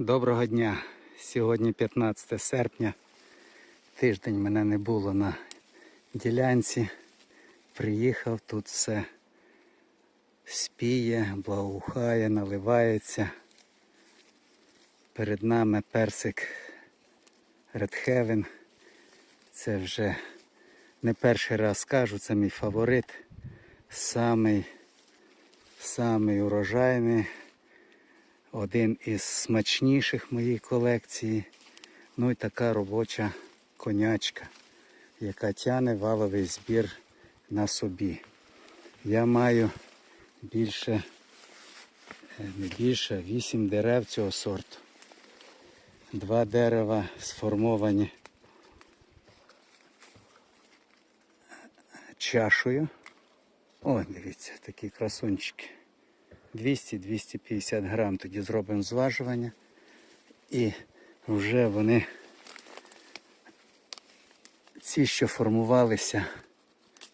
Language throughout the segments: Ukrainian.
Доброго дня. Сьогодні 15 серпня. Тиждень мене не було на ділянці. Приїхав, тут все спіє, благоухає, наливається. Перед нами персик Red Heaven. Це вже не перший раз кажу, це мій фаворит. Самий, самий урожайний один із смачніших моїй колекції. Ну і така робоча конячка, яка тяне валовий збір на собі. Я маю більше, е, не більше, вісім дерев цього сорту. Два дерева сформовані чашою. О, дивіться, такі красунчики. 200-250 грам тоді зробимо зважування. І вже вони, ці, що формувалися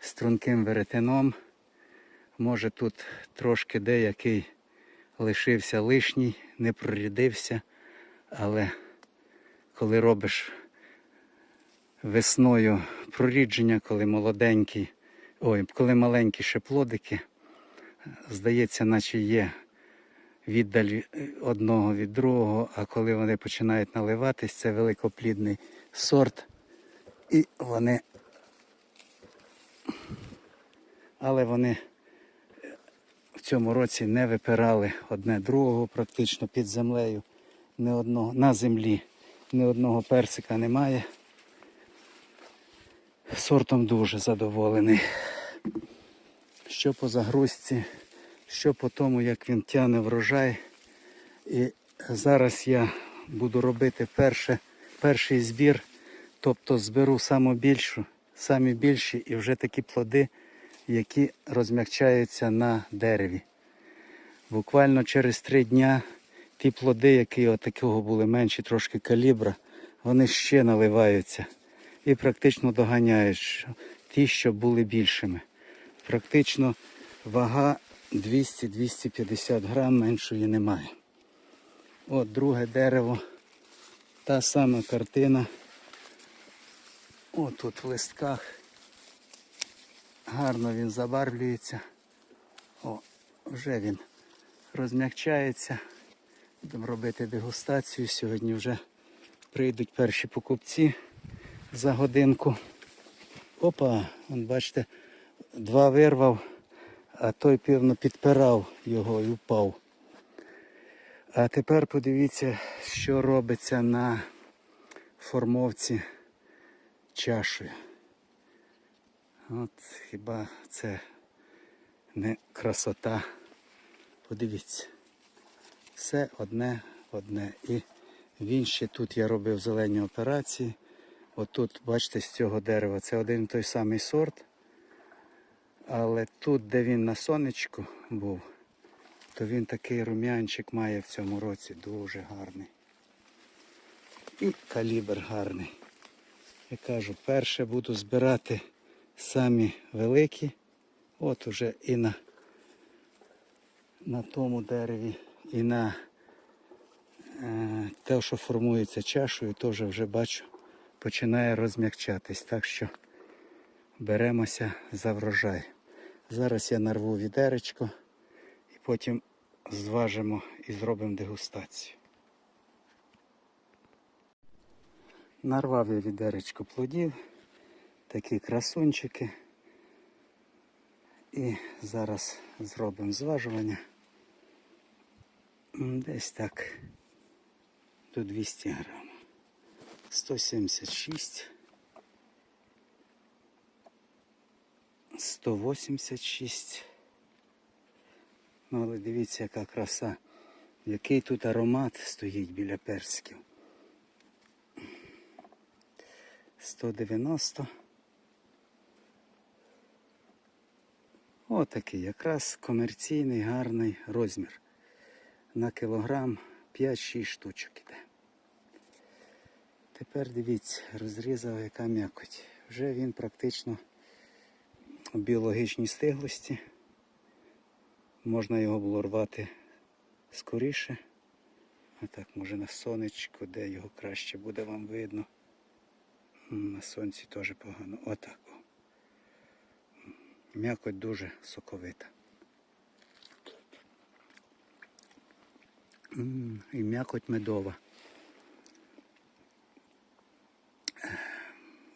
струнким веретеном, може тут трошки деякий лишився лишній, не прорядився, але коли робиш весною прорідження, коли молоденькі, ой, коли маленькі ще плодики, здається, наче є віддаль одного від другого, а коли вони починають наливатись, це великоплідний сорт. І вони. Але вони в цьому році не випирали одне другого практично під землею. Ні одного, на землі ні одного персика немає. Сортом дуже задоволений що по загрузці, що по тому, як він тягне врожай. І зараз я буду робити перше, перший збір, тобто зберу саму самі більші і вже такі плоди, які розмягчаються на дереві. Буквально через три дня ті плоди, які от такого були менші, трошки калібра, вони ще наливаються і практично доганяють ті, що були більшими практично вага 200-250 грам, меншої немає. От друге дерево, та сама картина. От тут в листках. Гарно він забарвлюється. О, вже він розм'якчається. Будемо робити дегустацію. Сьогодні вже прийдуть перші покупці за годинку. Опа, бачите, два вирвав, а той певно підпирав його і впав. А тепер подивіться, що робиться на формовці чашею. От хіба це не красота. Подивіться. Все одне одне. І він ще тут я робив зелені операції. Отут, бачите, з цього дерева це один і той самий сорт. Але тут, де він на сонечку був, то він такий рум'янчик має в цьому році дуже гарний. І калібр гарний. Я кажу, перше буду збирати самі великі. От уже і на, на тому дереві, і на е, те, що формується чашою, теж вже бачу, починає розм'якчатись. Так що беремося за врожай. Зараз я нарву відеречко і потім зважимо і зробимо дегустацію. Нарвав я відеречко плодів, такі красунчики. І зараз зробимо зважування. Десь так до 200 грам. 176. 186. Ну, але дивіться, яка краса. Який тут аромат стоїть біля персиків. 190. Отакий якраз комерційний гарний розмір. На кілограм 5-6 штучок іде. Тепер дивіться, розрізав яка м'якоть. Вже він практично біологічній стиглості. Можна його було рвати скоріше, Отак, може на сонечку, де його краще буде вам видно. На сонці теж погано. Отак. М'якоть дуже соковита. І м'якоть медова.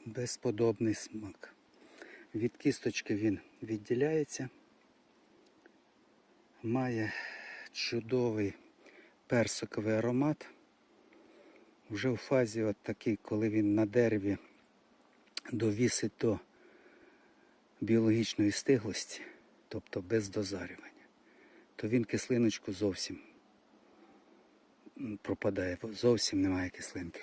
Безподобний смак. Від кісточки він відділяється. Має чудовий персиковий аромат. Вже в фазі от такий, коли він на дереві довісить до біологічної стиглості, тобто без дозарювання, то він кислиночку зовсім пропадає, зовсім немає кислинки.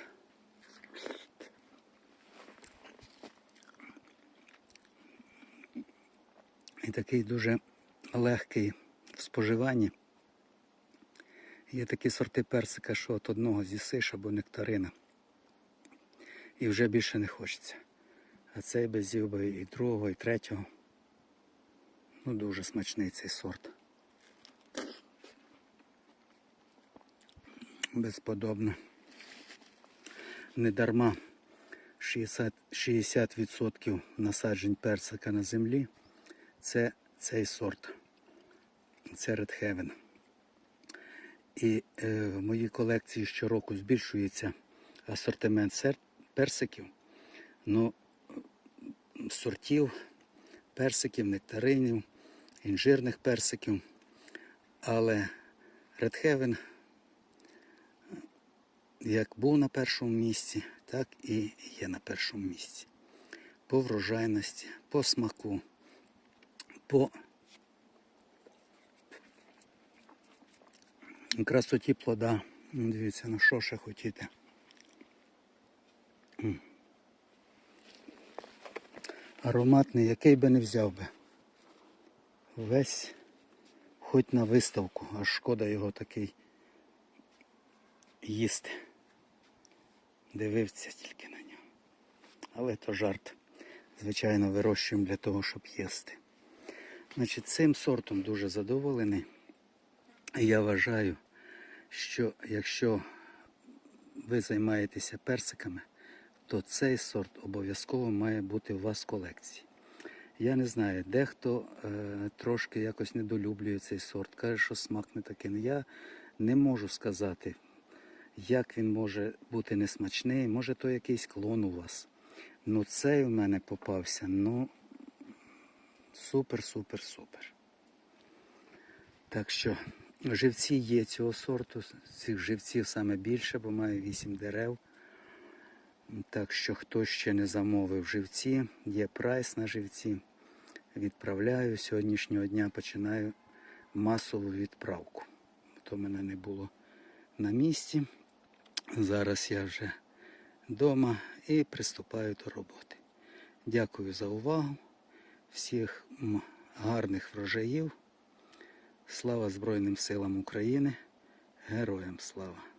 І такий дуже легкий в споживанні. Є такі сорти персика, що от одного з'їсиш або нектарина. І вже більше не хочеться. А цей без з'їв би і другого, і третього. Ну, дуже смачний цей сорт. Безподобно. Недарма 60%, 60% насаджень персика на землі це цей сорт. Це Red Heaven. І е, в моїй колекції щороку збільшується асортимент персиків. Ну, сортів персиків, нектаринів, інжирних персиків. Але Red Heaven як був на першому місці, так і є на першому місці. По врожайності, по смаку, по красоті плода. Ну, Дивіться, ну що ще хотіти. Ароматний, який би не взяв би. Весь хоч на виставку, аж шкода його такий їсти. Дивився тільки на нього. Але то жарт. Звичайно, вирощуємо для того, щоб їсти. Значить, цим сортом дуже задоволений. Я вважаю, що якщо ви займаєтеся персиками, то цей сорт обов'язково має бути у вас в колекції. Я не знаю, дехто е, трошки якось недолюблює цей сорт, каже, що смак не такий. Ну, Я не можу сказати, як він може бути несмачний, може то якийсь клон у вас. Ну цей у мене попався, ну супер, супер, супер. Так що живці є цього сорту, цих живців саме більше, бо має 8 дерев. Так що хто ще не замовив живці, є прайс на живці. Відправляю сьогоднішнього дня починаю масову відправку. То мене не було на місці. Зараз я вже вдома і приступаю до роботи. Дякую за увагу. Всіх гарних врожаїв. Слава Збройним силам України. Героям слава!